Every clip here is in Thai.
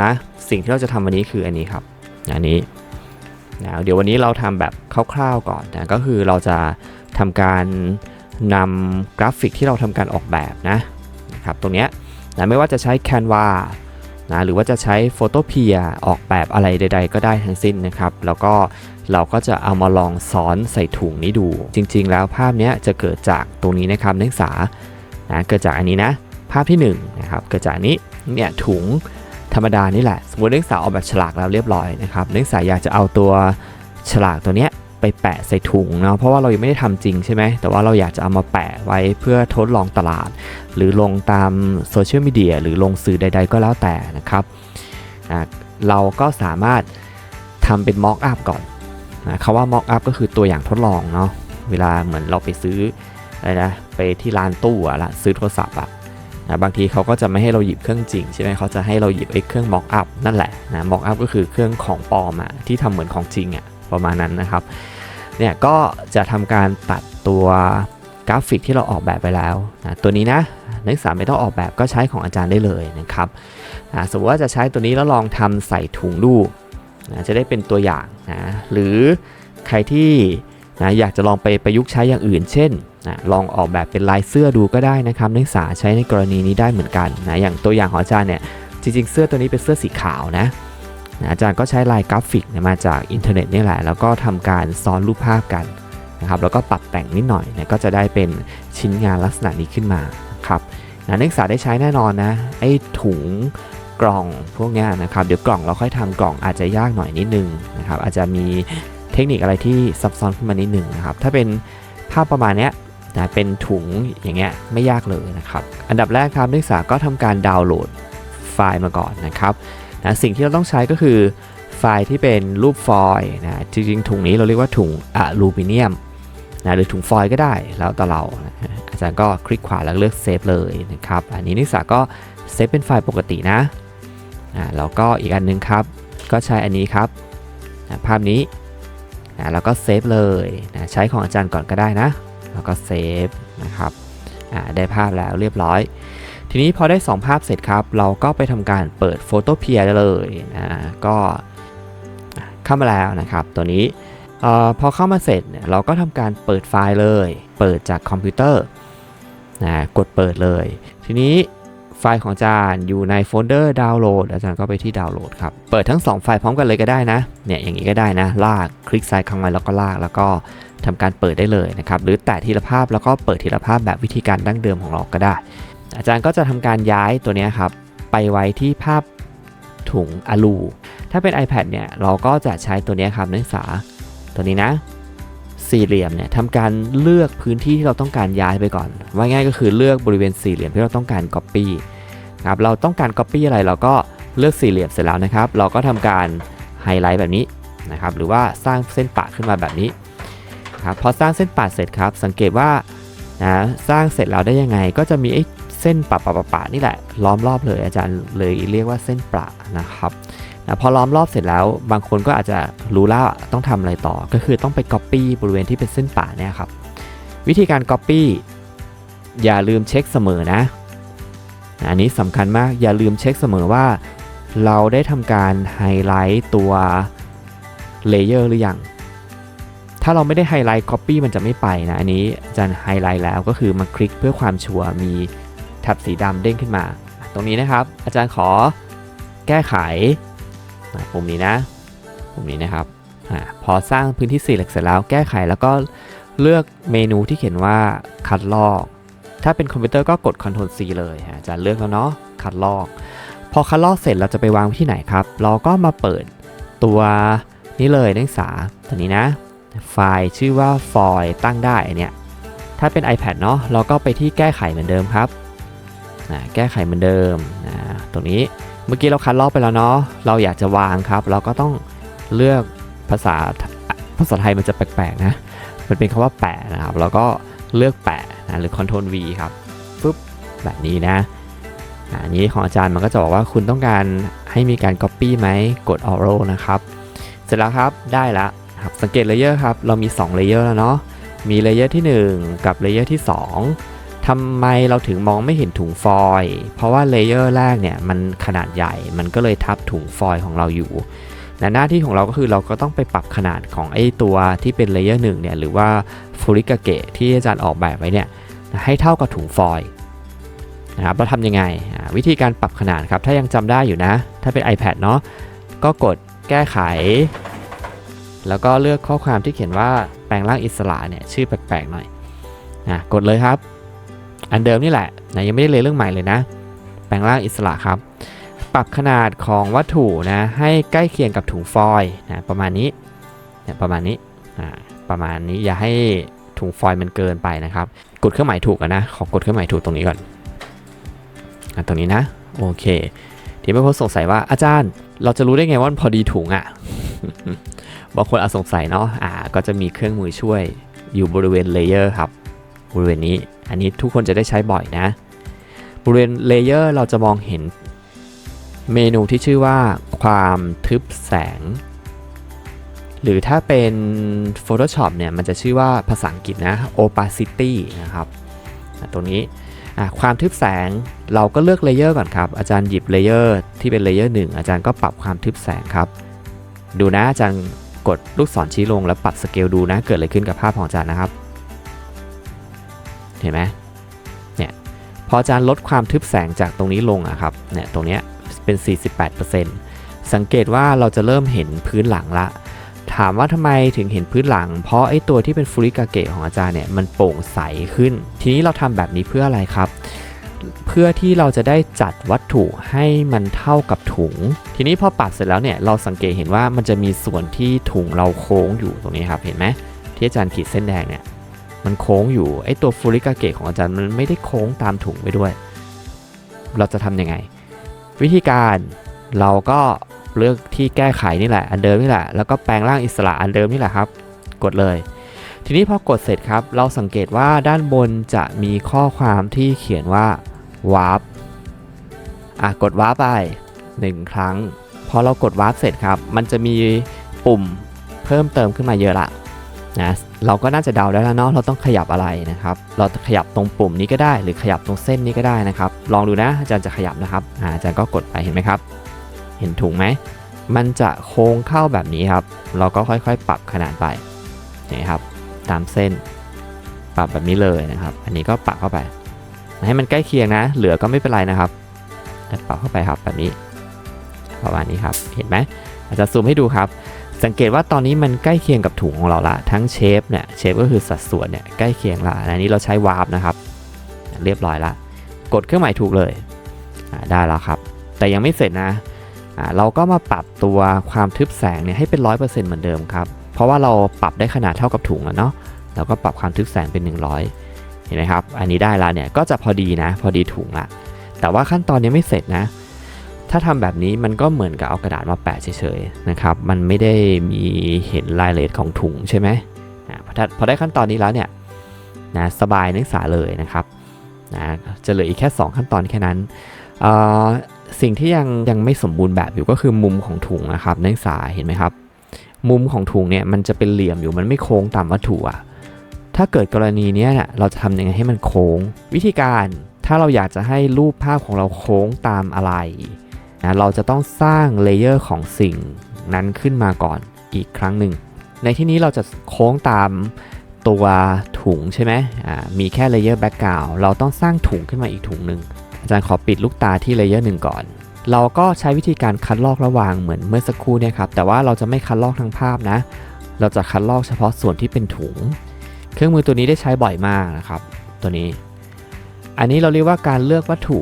นะ สิ่งที่เราจะทำวันนี้คืออันนี้ครับอันนี้นะเดี๋ยววันนี้เราทำแบบคร่าวๆก่อนนะก็คือเราจะทำการนำกราฟิกที่เราทำการออกแบบนะครับตรงเนี้ยนะไม่ว่าจะใช้ Canva นะหรือว่าจะใช้ Photopea ออกแบบอะไรใด ๆ ก็ได้ทั้งสิ้นนะครับ แล้วก็เราก็จะเอามาลองซ้อนใส่ถุงนี้ดู จริง ๆ แล้วภาพนี้จะเกิดจากตรงนี้นะครับนักศึกษานะเกิดจากอันนี้นะ ภาพที่1นงนะครับเกิดจากนี้เนี่ยถุง ธรรมดานี่แหละ สมมตินักศึกษาออกแบบฉลากแล้วเรียบร้อยนะครับนักศึกษาอยากจะเอาตัวฉลากตัวเนี้ยไปแปะใส่ถุงเนาะเพราะว่าเรายังไม่ได้ทำจริงใช่ไหมแต่ว่าเราอยากจะเอามาแปะไว้เพื่อทดลองตลาด หรือลงตามโซเชียลมีเดียหรือลงสื่อใด ๆ ก็แล้วแต่นะครับเราก็สามารถทำเป็น mock up ก่อนนะคำว่า mock up ก็คือตัวอย่างทดลองเนาะเวลาเหมือนเราไปซื้ออะไรนะไปที่ร้านตู้อะละซื้อโทรศัพท์อะ นะบางทีเขาก็จะไม่ให้เราหยิบเครื่องจริงใช่ไหมเขาจะให้เราหยิบไอ้เครื่อง mock up นั่นแหละนะ mock up ก็คือเครื่องของปลอมอะที่ทำเหมือนของจริงอะประมาณนั้นนะครับเนี่ยก็จะทำการตัดตัวกราฟิกที่เราออกแบบไปแล้วนะตัวนี้นะนักศึกษาไม่ต้องออกแบบก็ใช้ของอาจารย์ได้เลยนะครับอ่าสมมติว่าจะใช้ตัวนี้แล้วลองทำใส่ถุงดูนะจะได้เป็นตัวอย่างนะหรือใครที่นะอยากจะลองไปประยุกต์ใช้อย่างอื่น เช่น นะลองออกแบบเป็นลายเสื้อดูก็ได้นะครับนักศึกษาใช้ในกรณีนี้ได้เหมือนกันนะอย่างตัวอย่างของอาจารย์เนี่ยจริงๆ เสื้อตัวนี้เป็นเสื้อสีขาวนะนะอาจารย์ก็ใช้ลายกราฟิกนี่ยมาจากอินเทอร์เน็ตนี่แหละ แล้วก็ทำการซ้อนรูปภาพกันนะครับแล้วก็ปรับแต่งนิดหน่อยนี่ยก็จะได้เป็นชิ้นงานลักษณะนี้ขึ้นมาครับนะนักศึกษาได้ใช้แน่นอนนะไอ้ถุงกล่องพวกนี้นะครับเดี๋ยวกล่องเราค่อยทำกล่องอาจจะยากหน่อยนิดนึงนะครับอาจจะมีเทคนิคอะไรที่ซับซ้อนขึ้นมานิดนึงนะครับถ้าเป็นภาพประมาณนี้ นะเป็นถุงอย่างเงี้ยไม่ยากเลยนะครับ อันดับแรกครับนักศึกษาก็ทำการดาวน์โหลดไฟล์มาก่อนนะครับนะสิ่งที่เราต้องใช้ก็คือไฟล์ที่เป็นรูปฟอยล์นะจริงๆถุงนี้เราเรียกว่าถุงอะลูมิเนียมนะหรือถุงฟอยล์ก็ได้แล้วแต่เรานะอาจารย์ก็คลิกขวาแล้วเลือกเซฟเลยนะครับอันนี้นักศึกษาก็เซฟเป็นไฟล์ปกตินะอ่าแล้วก็อีกอันนึงครับ ก็ใช้อันนี้ครับอ่าภาพนี้อ่าแล้วก็เซฟเลยนะใช้ของอาจารย์ก่อนก็ได้นะ แล้วก็เซฟนะครับได้ภาพแล้วเรียบร้อย ทีนี้พอได้ 2 ภาพเสร็จครับ เราก็ไปทำการเปิด Photopea ได้เลยนะก็เข้ามาแล้วนะครับตัวนี้ออพอเข้ามาเสร็จเนี่ยเราก็ทำการเปิดไฟล์เลย เปิดจากคอมพิวเตอร์นะกดเปิดเลย ทีนี้ไฟล์ของอาจารย์อยู่ในโฟลเดอร์ดาวน์โหลดอาจารย์ก็ไปที่ดาวน์โหลดครับ เปิดทั้ง 2 ไฟล์พร้อมกันเลยก็ได้นะ เนี่ยอย่างนี้ก็ได้นะ ลากคลิกซ้ายครั้งไว้แล้วก็ลากแล้วก็ ทำการเปิดได้เลยนะครับ หรือแตะทีละภาพแล้วก็เปิดทีละภาพแบบวิธีการดั้งเดิมของเราก็ได้ อาจารย์ก็จะทำการย้ายตัวนี้ครับไปไว้ที่ภาพถุงอลู ถ้าเป็น iPad เนี่ยเราก็จะใช้ตัวนี้ครับนักศึกษาตัวนี้นะสี่เหลี่ยมเนี่ยทำการเลือกพื้นที่ที่เราต้องการย้ายไปก่อน ว่าง่ายก็คือเลือกบริเวณสี่เหลี่ยมที่เราต้องการ Copy ครับเราต้องการ Copy อะไรเราก็เลือกสี่เหลี่ยมเสร็จแล้วนะครับ เราก็ทำการไฮไลท์แบบนี้นะครับหรือว่าสร้างเส้นปะขึ้นมาแบบนี้ ครับพอสร้างเส้นปะเสร็จครับ สังเกตว่านะสร้างเสร็จแล้วได้ยังไง ก็จะมีไอ้เส้นปะปะปะปะนี่แหละล้อมรอบเลยอาจารย์เลยเรียกว่าเส้นปะนะครับนะพอล้อมรอบเสร็จแล้วบางคนก็อาจจะรู้แล้วต้องทำอะไรต่อ ก็คือต้องไป Copy บริเวณที่เป็นเส้นปะเนี่ยครับ วิธีการ Copy อย่าลืมเช็คเสมอนะ อันนี้สำคัญมากอย่าลืมเช็คเสมอว่า เราได้ทำการไฮไลท์ตัวเลเยอร์หรือยัง ถ้าเราไม่ได้ไฮไลท์ Copy มันจะไม่ไปนะ อันนี้อาจารย์ไฮไลท์แล้วก็คือมาคลิกเพื่อความชัวร์มีแท็บสีดำเด้งขึ้นมา ตรงนี้นะครับ อาจารย์ขอแก้ไขอะปุ่มนี้นะปุ่มนี้นะครับอพอสร้างพื้นที่สี่เหล็กเสร็จแล้วแก้ไขแล้วก็เลือกเมนูที่เขียนว่าคัดลอก ถ้าเป็นคอมพิวเตอร์ก็กด Ctrl C เลยอะอาจารย์เลือกแล้วเนาะคัดลอก พอคัดลอกเสร็จเราจะไปวางที่ไหนครับ เราก็มาเปิดตัวนี้เลยนักศึกษาตัวนี้นะ ไฟล์ชื่อว่าฟอยตั้งได้เนี่ยถ้าเป็น iPad เนาะเราก็ไปที่แก้ไขเหมือนเดิมครับแก้ไขเหมือนเดิมตรงนี้เมื่อกี้เราคัดลอกไปแล้วเนาะเราอยากจะวางครับ เราก็ต้องเลือกภาษาภาษาไทยมันจะแปลกๆนะมันเป็นคำว่าแปะนะครับเราก็เลือกแปะนะหรือ Ctrl V ครับปุ๊บแบบนี้นะอันนี้ของอาจารย์มันก็จะบอกว่าคุณต้องการให้มีการ Copy ไหมกด Arrow นะครับ เสร็จแล้วครับได้แล้ว ครับสังเกตเลเยอร์ครับเรามี2เลเยอร์แล้วเนาะมีเลเยอร์ที่ 1 กับเลเยอร์ที่ 2ทำไมเราถึงมองไม่เห็นถุงฟอยล์เพราะว่าเลเยอร์แรกเนี่ยมันขนาดใหญ่มันก็เลยทับถุงฟอยล์ของเราอยู่นะหน้าที่ของเราก็คือเราก็ต้องไปปรับขนาดของไอ้ตัวที่เป็นเลเยอร์หนึ่งเนี่ยหรือว่าฟูริกาเกะที่อาจารย์ออกแบบไว้เนี่ยให้เท่ากับถุงฟอยล์นะครับเราทำยังไง วิธีการปรับขนาดครับ ถ้ายังจำได้อยู่นะ ถ้าเป็น iPad เนาะก็กดแก้ไข แล้วก็เลือกข้อความที่เขียนว่าแปลงร่างอิสระเนี่ยชื่อแปลกๆหน่อยนะกดเลยครับ อันเดิมนี่แหละนะยังไม่ได้เลยเรื่องใหม่เลยนะ แปลงร่างอิสระครับ ปรับขนาดของวัตถุนะให้ใกล้เคียงกับถุงฟอยล์นะประมาณนี้เนี่ยประมาณนี้อ่าประมาณนี้อย่าให้ถุงฟอยล์มันเกินไปนะครับ กดเครื่องหมายถูกนะขอกดเครื่องหมายถูกตรงนี้ก่อนอะตรงนี้นะโอเคที่ไม่พ้นสงสัยว่าอาจารย์ เราจะรู้ได้ไงว่านพอดีถุงอะ่ะ บางคนอาจสงสัยเนาะอ่าก็จะมีเครื่องมือช่วยอยู่บริเวณเลเยอร์ครับ บริเวณนี้ อันนี้ทุกคนจะได้ใช้บ่อยนะ บริเวณเลเยอร์เราจะมองเห็นเมนูที่ชื่อว่าความทึบแสง หรือถ้าเป็น Photoshop เนี่ยมันจะชื่อว่าภาษาอังกฤษนะ opacity นะครับตรงนี้ความทึบแสงเราก็เลือกเลเยอร์ก่อนครับ อาจารย์หยิบเลเยอร์ที่เป็นเลเยอร์หนึ่งอาจารย์ก็ปรับความทึบแสงครับ ดูนะอาจารย์กดลูกศรชี้ลงแล้วปรับสเกลดูนะ เกิดอะไรขึ้นกับภาพของอาจารย์นะครับ เห็นไหมเนี่ยพออาจารย์ลดความทึบแสงจากตรงนี้ลงอะครับเนี่ยตรงเนี้ยเป็น 48%สังเกตว่าเราจะเริ่มเห็นพื้นหลังละ ถามว่าทำไมถึงเห็นพื้นหลัง เพราะไอ้ตัวที่เป็นฟูริกาเกะของอาจารย์เนี่ยมันโปร่งใสขึ้น ทีนี้เราทำแบบนี้เพื่ออะไรครับ เพื่อที่เราจะได้จัดวัตถุให้มันเท่ากับถุง ทีนี้พอปรับเสร็จแล้วเนี่ยเราสังเกตเห็นว่ามันจะมีส่วนที่ถุงเราโค้งอยู่ตรงนี้ครับเห็นไหมที่อาจารย์ขีดเส้นแดงเนี่ยมันโค้งอยู่ไอ้ตัวฟูริกาเกะของอาจารย์มันไม่ได้โค้งตามถุงไปด้วย เราจะทำยังไง วิธีการเราก็เลือกที่แก้ไขนี่แหละ อันเดิมนี่แหละ แล้วก็แปลงร่างอิสระอันเดิมนี่แหละครับ กดเลย ทีนี้พอกดเสร็จครับ เราสังเกตว่าด้านบนจะมีข้อความที่เขียนว่า warp อะกด warp ไปหนึ่งครั้ง พอเรากด warp เสร็จครับ มันจะมีปุ่มเพิ่มเติมขึ้นมาเยอะละนะเราก็น่าจะเดาได้แล้วเนาะเราต้องขยับอะไรนะครับ เราจะขยับตรงปุ่มนี้ก็ได้ หรือขยับตรงเส้นนี้ก็ได้นะครับ ลองดูนะอาจารย์จะขยับนะครับอาอาจารย์ก็กดไปเห็นไหมครับ เห็นถุงไหมมันจะโค้งเข้าแบบนี้ครับ เราก็ค่อยๆ ปรับขนาดไปนี่ครับ ตามเส้น ปรับแบบนี้เลยนะครับ อันนี้ก็ปรับเข้าไป ให้มันใกล้เคียงนะ เหลือก็ไม่เป็นไรนะครับปรับเข้าไปครับแบบนี้ประมาณนี้ครับ เห็นไหมอาจจะซูมให้ดูครับ สังเกตว่าตอนนี้มันใกล้เคียงกับถุงของเราละทั้งเชฟเนี่ยเชฟก็คือสัดส่วนเนี่ยใกล้เคียงละอันนี้เราใช้วาร์ปนะครับ เรียบร้อยละกดเครื่องหมายถูกเลยได้แล้วครับ แต่ยังไม่เสร็จนะเราก็มาปรับตัวความทึบแสงเนี่ยให้เป็น 100%เหมือนเดิมครับ เพราะว่าเราปรับได้ขนาดเท่ากับถุงแล้วเนาะเราก็ปรับความทึบแสงเป็น 100เห็นไหมครับ อันนี้ได้ละเนี่ยก็จะพอดีนะ พอดีถุงละแต่ว่าขั้นตอนยังไม่เสร็จนะ ถ้าทำแบบนี้มันก็เหมือนกับเอากระดาษมาแปะเฉยๆนะครับ มันไม่ได้มีเห็นรายละเอียดของถุงใช่ไหมพอได้ขั้นตอนนี้แล้วเนี่ยนะสบายนักศึกษาเลยนะครับนะจะเหลืออีกแค่ 2 ขั้นตอนแค่นั้นสิ่งที่ยังยังไม่สมบูรณ์แบบอยู่ก็คือมุมของถุงนะครับนักศึกษาเห็นไหมครับ มุมของถุงเนี่ยมันจะเป็นเหลี่ยมอยู่มันไม่โค้งตามวัตถุอะ ถ้าเกิดกรณีนี้เนี่ยเราจะทำยังไงให้มันโค้ง วิธีการถ้าเราอยากจะให้รูปภาพของเราโค้งตามอะไรนะเราจะต้องสร้างเลเยอร์ของสิ่งนั้นขึ้นมาก่อนอีกครั้งหนึ่ง ในที่นี้เราจะโค้งตามตัวถุงใช่ไหมอ่ามีแค่เลเยอร์แบ็กกราวเราต้องสร้างถุงขึ้นมาอีกถุงหนึ่งอาจารย์ขอปิดลูกตาที่เลเยอร์หนึ่งก่อน เราก็ใช้วิธีการคัดลอกระหว่างเหมือนเมื่อสักครู่เนี่ยครับ แต่ว่าเราจะไม่คัดลอกทั้งภาพนะ เราจะคัดลอกเฉพาะส่วนที่เป็นถุง เครื่องมือตัวนี้ได้ใช้บ่อยมากนะครับ ตัวนี้ อันนี้เราเรียกว่าการเลือกวัตถุ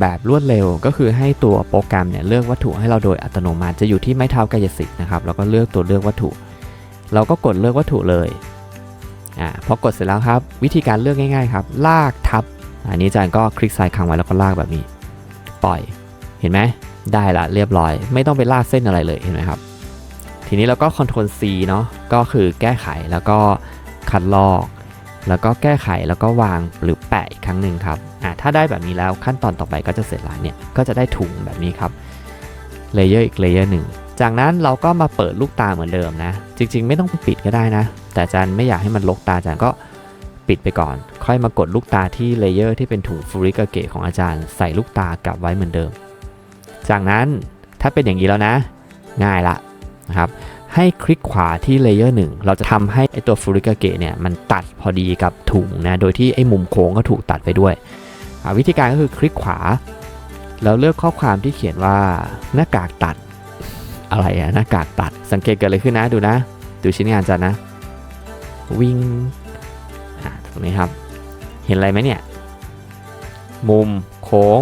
แบบรวดเร็ว ก็คือให้ตัวโปรแกรมเนี่ยเลือกวัตถุให้เราโดยอัตโนมัติจะอยู่ที่ไม้เท้ากายสิทธิ์นะครับแล้วก็เลือกตัวเลือกวัตถุ เราก็กดเลือกวัตถุเลยอ่าพอกดเสร็จแล้วครับ วิธีการเลือกง่ายๆครับ ลากทับ อันนี้อาจารย์ก็คลิกซ้ายค้างไว้แล้วก็ลากแบบนี้ ปล่อยเห็นไหมได้ละเรียบร้อย ไม่ต้องไปลากเส้นอะไรเลยเห็นไหมครับ ทีนี้เราก็ Ctrl C เนาะก็คือแก้ไขแล้วก็ คัดลอก แล้วก็แก้ไขแล้วก็วางหรือแปะอีกครั้งหนึ่งครับอ่าถ้าได้แบบนี้แล้วขั้นตอนต่อไปก็จะเสร็จแล้วเนี่ยก็จะได้ถุงแบบนี้ครับเลเยอร์อีกเลเยอร์หนึ่งจากนั้นเราก็มาเปิดลูกตาเหมือนเดิมนะ จริง ๆ ไม่ต้องปิดก็ได้นะ แต่อาจารย์ไม่อยากให้มันลกตาอาจารย์ก็ปิดไปก่อน ค่อยมากดลูกตาที่เลเยอร์ที่เป็นถุงฟูริกาเกะของอาจารย์ใส่ลูกตากลับไว้เหมือนเดิม จากนั้นถ้าเป็นอย่างนี้แล้วนะ ง่ายละนะครับ ให้คลิกขวาที่เลเยอร์หนึ่งเราจะทำให้ไอตัวฟูริกาเกะเนี่ยมันตัดพอดีกับถุงนะ โดยที่ไอมุมโค้งก็ถูกตัดไปด้วย วิธีการก็คือคลิกขวา แล้วเลือกข้อความที่เขียนว่าหน้ากากตัด อะไรอะหน้ากากตัด สังเกตเกิดอะไรขึ้นนะดูนะ ดูชิ้นงานจันนะ วิ่งอะตรงนี้ครับ เห็นอะไรไหมเนี่ย มุมโค้ง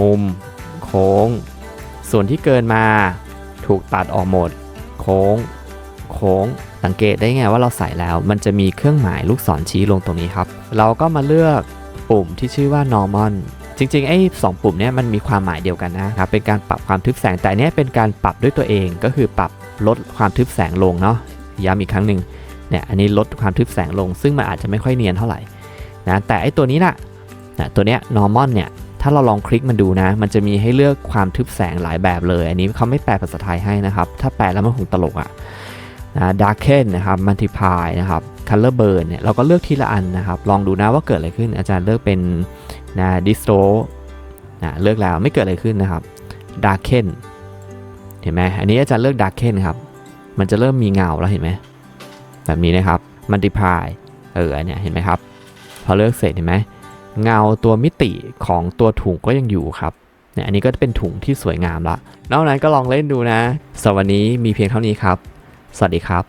มุม โค้ง ส่วนที่เกินมา ถูกตัดออกหมด โค้ง โค้ง สังเกตได้ไงว่าเราใส่แล้ว มันจะมีเครื่องหมายลูกศรชี้ลงตรงนี้ครับ เราก็มาเลือกปุ่มที่ชื่อว่า normal จริงๆไอ้สองปุ่มเนี้ยมันมีความหมายเดียวกันนะครับ เป็นการปรับความทึบแสง แต่เนี้ยเป็นการปรับด้วยตัวเองก็คือปรับลดความทึบแสงลงเนาะ ย้ำอีกครั้งหนึ่งเนี่ย อันนี้ลดความทึบแสงลง ซึ่งมันอาจจะไม่ค่อยเนียนเท่าไหร่นะ แต่ไอ้ตัวนี้น่ะนะตัวเนี้ย normal เนี่ย ถ้าเราลองคลิกมันดูนะ มันจะมีให้เลือกความทึบแสงหลายแบบเลย อันนี้เขาไม่แปลภาษาไทยให้นะครับ ถ้าแปลแล้วมันคงตลกอะ่ะนะ darken นะครับ multiply นะครับ color burn เนี่ยเราก็เลือกทีละอันนะครับ ลองดูนะว่าเกิดอะไรขึ้น อาจารย์เลือกเป็นนะ distro นะเลือกแล้วไม่เกิดอะไรขึ้นนะครับ darken เห็นไหมอันนี้อาจารย์เลือก darken ครับ มันจะเริ่มมีเงาแล้วเห็นไหมแบบนี้นะครับ multiply เออเนี้ยเห็นไหมครับ พอเลือกเสร็จเห็นไหม เงาตัวมิติของตัวถุงก็ยังอยู่ครับเนี่ยอันนี้ก็เป็นถุงที่สวยงามละนอกนั้นก็ลองเล่นดูนะสำหรับวันนี้มีเพียงเท่านี้ครับ สวัสดีครับ